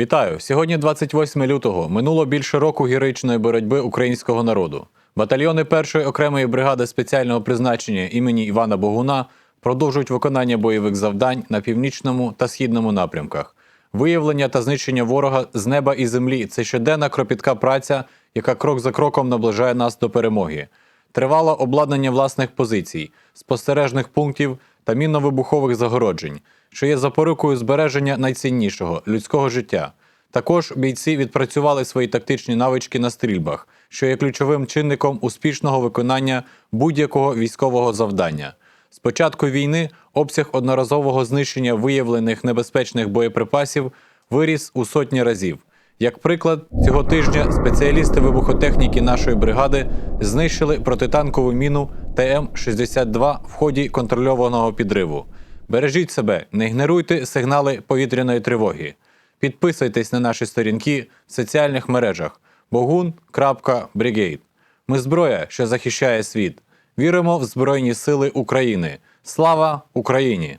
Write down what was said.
Вітаю! Сьогодні 28 лютого. Минуло більше року героїчної боротьби українського народу. Батальйони першої окремої бригади спеціального призначення імені Івана Богуна продовжують виконання бойових завдань на північному та східному напрямках. Виявлення та знищення ворога з неба і землі це щоденна кропітка праця, яка крок за кроком наближає нас до перемоги. Тривало обладнання власних позицій, спостережних пунктів та мінно-вибухових загороджень, що є запорукою збереження найціннішого людського життя. Також бійці відпрацювали свої тактичні навички на стрільбах, що є ключовим чинником успішного виконання будь-якого військового завдання. З початку війни обсяг одноразового знищення виявлених небезпечних боєприпасів виріс у сотні разів. Як приклад, цього тижня спеціалісти вибухотехніки нашої бригади знищили протитанкову міну ТМ-62 в ході контрольованого підриву. Бережіть себе, не ігноруйте сигнали повітряної тривоги. Підписуйтесь на наші сторінки в соціальних мережах bogun.brigade. Ми зброя, що захищає світ. Віримо в Збройні Сили України. Слава Україні!